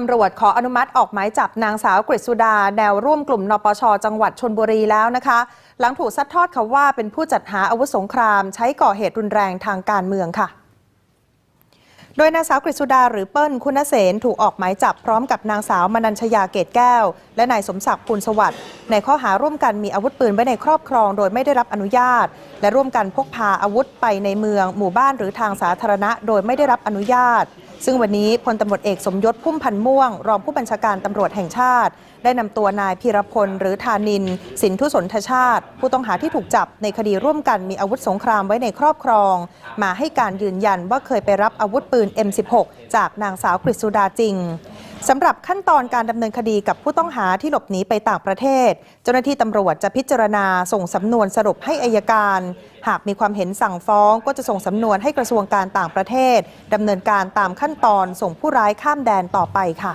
ตำรวจขออนุมัติออกหมายจับนางสาวกฤษุดา แนวร่วมกลุ่มนปช จังหวัดชนบุรีแล้วนะคะ หลังถูกซัดทอดเขาว่าเป็นผู้จัดหาอาวุธสงคราม ใช้ก่อเหตุรุนแรงทางการเมืองค่ะโดยนางสาวกฤษดาหรือเปิ้ลคุณเสนถูกออกหมายจับพร้อมกับนางสาวมนัญชยาเกตแก้ว และนายสมศักดิ์ภูลสวัสดิ์ในข้อหาร่วมกันมีอาวุธปืนไว้ในครอบครอง โดยไม่ได้รับอนุญาต และร่วมกันพกพาอาวุธไปในเมือง หมู่บ้านหรือทางสาธารณะ โดยไม่ได้รับอนุญาต ซึ่งวันนี้พลตำรวจเอกสมยศพุ่มพันธ์ม่วง รองผู้บัญชาการตำรวจแห่งชาติ ได้นำตัวนายพีรพลหรือธานิน สินทุสนทชาติ ผู้ต้องหาที่ถูกจับในคดีร่วมกันมีอาวุธสงครามไว้ในครอบครอง มาให้การยืนยันว่าเคยไปรับอาวุธปืน M16 จากนางสาวกฤษสุดาจริง สำหรับขั้นตอนการดำเนินคดีกับผู้ต้องหาที่หลบหนีไปต่างประเทศ เจ้าหน้าที่ตำรวจจะพิจารณาส่งสำนวนสรุปให้อายการ หากมีความเห็นสั่งฟ้องก็จะส่งสำนวนให้กระทรวงการต่างประเทศดำเนินการตามขั้นตอนส่งผู้ร้ายข้ามแดนต่อไปค่ะ